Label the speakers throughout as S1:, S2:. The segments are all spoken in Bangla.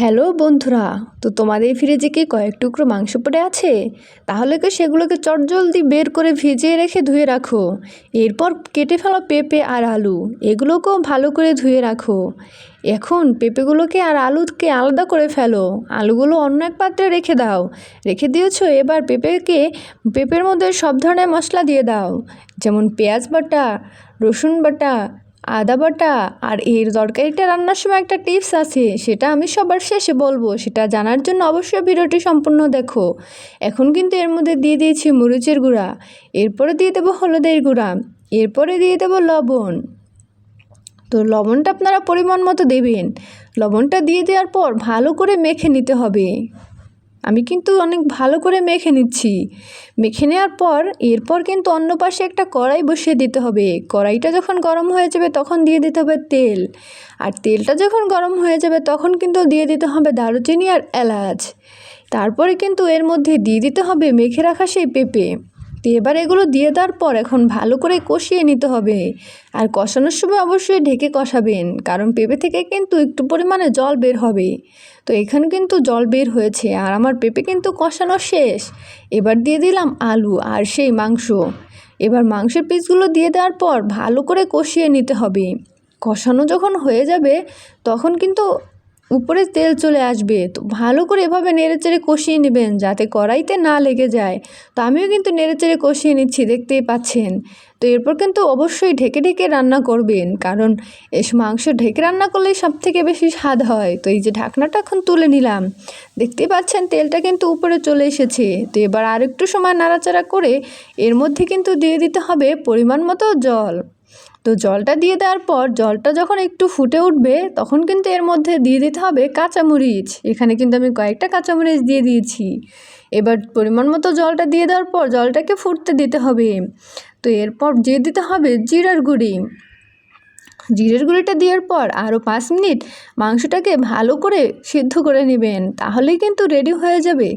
S1: হ্যালো বন্ধুরা, তো তোমাদের ফ্রিজে কি কয়েক টুকরো মাংস পড়ে আছে? তাহলে কি সেগুলোকে চটজলদি বের করে ভিজিয়ে রেখে ধুয়ে রাখো। এরপর কেটে ফেলো পেঁপে আর আলু, এগুলোকেও ভালো করে ধুয়ে রাখো। এখন পেঁপেগুলোকে আর আলুকে আলাদা করে ফেলো। আলুগুলো অন্য এক পাত্রে রেখে দাও। রেখে দিয়েছ, এবার পেঁপেকে পেঁপের মধ্যে সব ধরনের মশলা দিয়ে দাও। যেমন পেঁয়াজ বাটা, রসুন বাটা আদা বাটা আর এর তরকারিটা রান্নার সময় একটা টিপস আছে, সেটা আমি সবার শেষে বলব, সেটা জানার জন্য অবশ্যই ভিডিওটি সম্পূর্ণ দেখো। এখন কিন্তু এর মধ্যে দিয়ে দিয়েছি মরিচের গুঁড়া, এরপরে দিয়ে দেবো হলুদের গুঁড়া, এরপরে দিয়ে দেবো লবণ। তো লবণটা আপনারা পরিমাণ মতো দেবেন, লবণটা দিয়ে দেওয়ার পর ভালো করে মেখে নিতে হবে। আমি কিন্তু অনেক ভালো করে মেখে নিচ্ছি। মেখে নেওয়ার পর, এরপর কিন্তু অন্য পাশে একটা কড়াই বসিয়ে দিতে হবে। কড়াইটা যখন গরম হয়ে যাবে তখন দিয়ে দিতে হবে তেল। আর তেলটা যখন গরম হয়ে যাবে তখন কিন্তু দিয়ে দিতে হবে দারুচিনি আর এলাচ। তারপরে কিন্তু এর মধ্যে দিয়ে দিতে হবে মেখে রাখা সেই পেঁপে। তো এবার এগুলো দিয়ে দেওয়ার পর এখন ভালো করে কষিয়ে নিতে হবে। আর কষানোর সময় অবশ্যই ঢেকে কষাবেন, কারণ পেঁপে থেকে কিন্তু একটু পরিমাণে জল বের হবে। তো এখানে কিন্তু জল বের হয়েছে, আর আমার পেঁপে কিন্তু কষানো শেষ। এবার দিয়ে দিলাম আলু আর সেই মাংস। এবার মাংসের পিসগুলো দিয়ে দেওয়ার পর ভালো করে কষিয়ে নিতে হবে। কষানো যখন হয়ে যাবে, তখন কিন্তু উপরে তেল চলে আসবে। তো ভালো করে এভাবে নেড়েচেড়ে কষিয়ে নেবেন যাতে কড়াইতে না লেগে যায়। তো আমিও কিন্তু নেড়েচেড়ে কষিয়ে নিচ্ছি, দেখতেই পাচ্ছেন। তো এরপর কিন্তু অবশ্যই ঢেকে ঢেকে রান্না করবেন, কারণ এস মাংস ঢেকে রান্না করলেই সব থেকে বেশি স্বাদ হয়। তো এই যে ঢাকনাটা এখন তুলে নিলাম। দেখতেই পাচ্ছেন তেলটা কিন্তু উপরে চলে এসেছে। তো এবার আরেকটু সময় নাড়াচাড়া করে এর মধ্যে কিন্তু দিয়ে দিতে হবে পরিমাণ মতো জল। তো জলটা দিয়ে দেওয়ার পর জলটা যখন একটু ফুটে উঠবে, তখন কিন্তু এর মধ্যে দিয়ে দিতে হবে কাঁচামরিচ। এখানে কিন্তু আমি কয়েকটা কাঁচামরিচ দিয়ে দিয়েছি। এবার পরিমাণ মতো জলটা দিয়ে দেওয়ার পর জলটাকে ফুটতে দিতে হবে। তো এরপর দিয়ে দিতে হবে জিরার গুঁড়ি। জিরের গুঁড়িটা দেওয়ার পর আরও পাঁচ মিনিট মাংসটাকে ভালো করে সিদ্ধ করে নেবেন, তাহলেই কিন্তু রেডি হয়ে যাবে।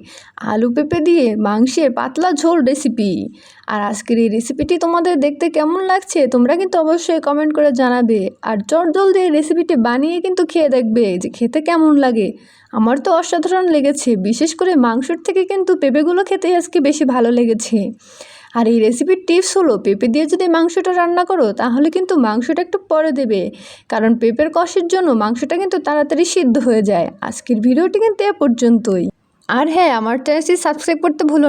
S1: আলু পেঁপে দিয়ে মাংসের পাতলা ঝোল রেসিপি আর আজকের এই রেসিপিটি তোমাদের দেখতে কেমন লাগছে, তোমরা কিন্তু অবশ্যই কমেন্ট করে জানাবে। আর চট জলদি এই রেসিপিটি বানিয়ে কিন্তু খেয়ে দেখবে যে খেতে কেমন লাগে। আমার তো অসাধারণ লেগেছে, বিশেষ করে মাংসর থেকে কিন্তু পেঁপেগুলো খেতে আজকে বেশি ভালো লেগেছে। আর এই রেসিপির টিপস হলো পেঁপে দিয়ে যদি মাংসটা রান্না করো, তাহলে কিন্তু মাংসটা একটু পরে দেবে। কারণ পেঁপের কষের জন্য মাংসটা কিন্তু তাড়াতাড়ি সিদ্ধ হয়ে যায়। আজকের ভিডিওটি কিন্তু এ পর্যন্তই। আর হ্যাঁ আমার চ্যানেলটি সাবস্ক্রাইব করতে ভুলো